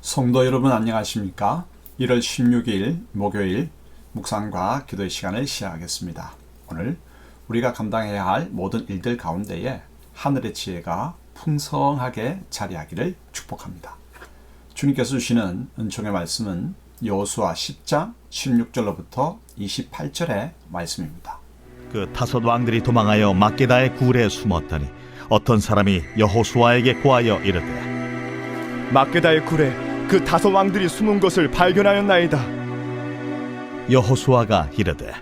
성도 여러분 안녕하십니까? 1월 16일 목요일 묵상과 기도의 시간을 시작하겠습니다. 오늘 우리가 감당해야 할 모든 일들 가운데에 하늘의 지혜가 풍성하게 자리하기를 축복합니다. 주님께서 주시는 은총의 말씀은 여호수아 10장 16절로부터 28절의 말씀입니다. 그 다섯 왕들이 도망하여 막게다의 굴에 숨었더니 어떤 사람이 여호수아에게 고하여 이르되 막게다의 굴에 그 다섯 왕들이 숨은 것을 발견하였나이다. 여호수아가 이르되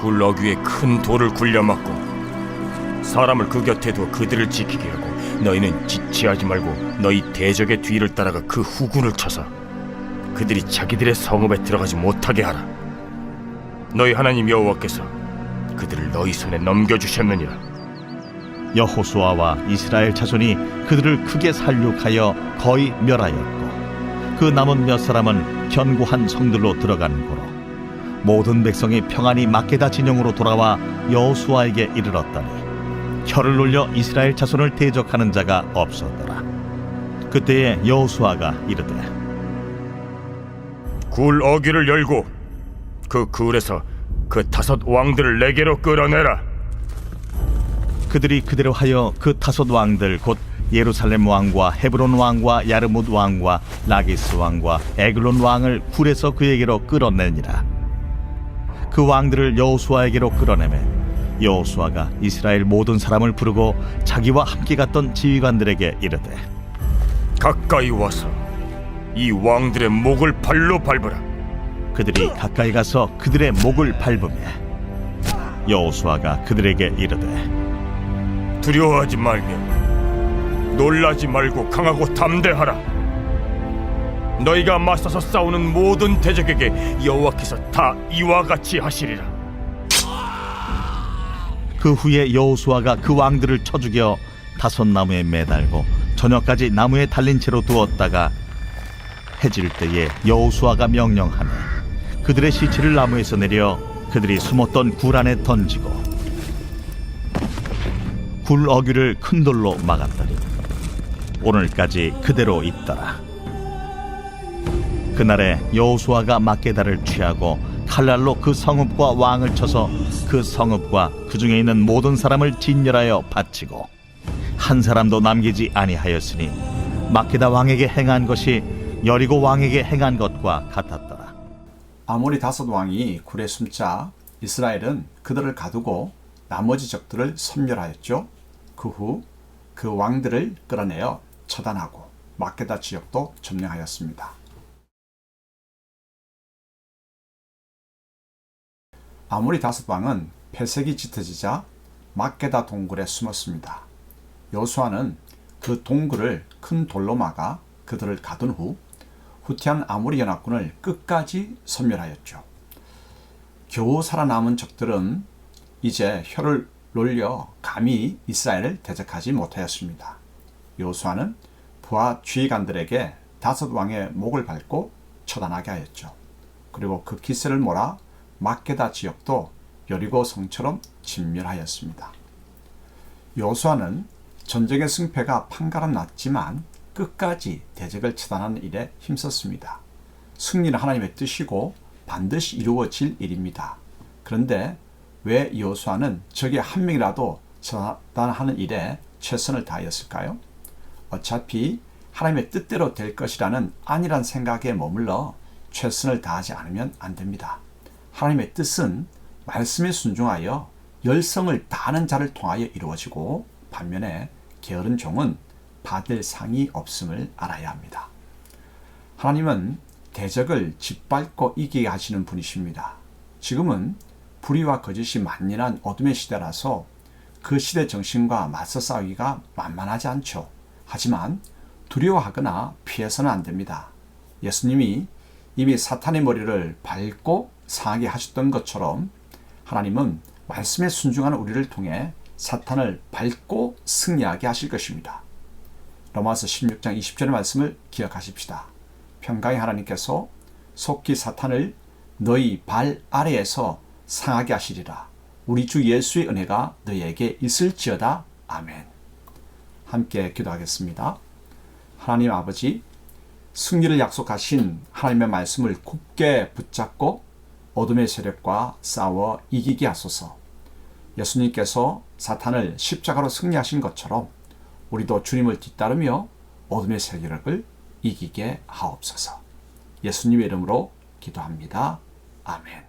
굴럭 위에 큰 돌을 굴려막고 사람을 그 곁에 두어 그들을 지키게 하고 너희는 지체하지 말고 너희 대적의 뒤를 따라가 그 후군을 쳐서 그들이 자기들의 성읍에 들어가지 못하게 하라. 너희 하나님 여호와께서 그들을 너희 손에 넘겨주셨느니라. 여호수아와 이스라엘 자손이 그들을 크게 살육하여 거의 멸하였고 그 남은 몇 사람은 견고한 성들로 들어간 고로 모든 백성이 평안히 막게다 진영으로 돌아와 여호수아에게 이르렀더니 혀를 놀려 이스라엘 자손을 대적하는 자가 없었더라. 그때에 여호수아가 이르되 굴 어귀를 열고 그 굴에서 그 다섯 왕들을 내게로 끌어내라. 그들이 그대로 하여 그 다섯 왕들 곧 예루살렘 왕과 헤브론 왕과 야르뭇 왕과 라기스 왕과 에글론 왕을 굴에서 그에게로 끌어내니라. 그 왕들을 여호수아에게로 끌어내매 여호수아가 이스라엘 모든 사람을 부르고 자기와 함께 갔던 지휘관들에게 이르되 가까이 와서 이 왕들의 목을 발로 밟으라 그들이 가까이 가서 그들의 목을 밟으며 여호수아가 그들에게 이르되 두려워하지 말며 놀라지 말고 강하고 담대하라. 너희가 맞서서 싸우는 모든 대적에게 여호와께서 다 이와 같이 하시리라. 그 후에 여호수아가 그 왕들을 쳐 죽여 다섯 나무에 매달고 저녁까지 나무에 달린 채로 두었다가 해질 때에 여호수아가 명령하며 그들의 시체를 나무에서 내려 그들이 숨었던 굴 안에 던지고 굴 어귀를 큰 돌로 막았더니 오늘까지 그대로 있더라. 그날에 여호수아가 막게다를 취하고 칼날로 그 성읍과 왕을 쳐서 그 성읍과 그 중에 있는 모든 사람을 진멸하여 바치고 한 사람도 남기지 아니하였으니 막게다 왕에게 행한 것이 여리고 왕에게 행한 것과 같았더라. 아모리 다섯 왕이 굴에 숨자 이스라엘은 그들을 가두고 나머지 적들을 섬멸하였죠. 그 후 그 왕들을 끌어내어 처단하고 마케다 지역도 점령하였습니다. 아모리 다섯 왕은 폐색이 짙어지자 마케다 동굴에 숨었습니다. 여수아는 그 동굴을 큰 돌로 막아 그들을 가둔 후 후티안 아모리 연합군을 끝까지 섬멸하였죠. 겨우 살아남은 적들은 이제 혀를 놀려 감히 이스라엘을 대적하지 못하였습니다. 요수아는 부하 지휘관들에게 다섯 왕의 목을 밟고 처단하게 하였죠. 그리고 그 기세를 몰아 막게다 지역도 여리고 성처럼 진멸하였습니다. 요수아는 전쟁의 승패가 판가름 났지만 끝까지 대적을 처단하는 일에 힘썼습니다. 승리는 하나님의 뜻이고 반드시 이루어질 일입니다. 그런데 왜 여호수아는 적의 한 명이라도 처단하는 일에 최선을 다하였을까요? 어차피 하나님의 뜻대로 될 것이라는 안일한 생각에 머물러 최선을 다하지 않으면 안 됩니다. 하나님의 뜻은 말씀에 순종하여 열성을 다하는 자를 통하여 이루어지고 반면에 게으른 종은 받을 상이 없음을 알아야 합니다. 하나님은 대적을 짓밟고 이기게 하시는 분이십니다. 지금은 불의와 거짓이 만연한 어둠의 시대라서 그 시대 정신과 맞서 싸우기가 만만하지 않죠. 하지만 두려워하거나 피해서는 안 됩니다. 예수님이 이미 사탄의 머리를 밟고 상하게 하셨던 것처럼 하나님은 말씀에 순종하는 우리를 통해 사탄을 밟고 승리하게 하실 것입니다. 로마서 16장 20절의 말씀을 기억하십시다. 평강의 하나님께서 속히 사탄을 너희 발 아래에서 상하게 하시리라. 우리 주 예수의 은혜가 너희에게 있을지어다. 아멘. 함께 기도하겠습니다. 하나님 아버지, 승리를 약속하신 하나님의 말씀을 굳게 붙잡고 어둠의 세력과 싸워 이기게 하소서. 예수님께서 사탄을 십자가로 승리하신 것처럼 우리도 주님을 뒤따르며 어둠의 세력을 이기게 하옵소서. 예수님의 이름으로 기도합니다. 아멘.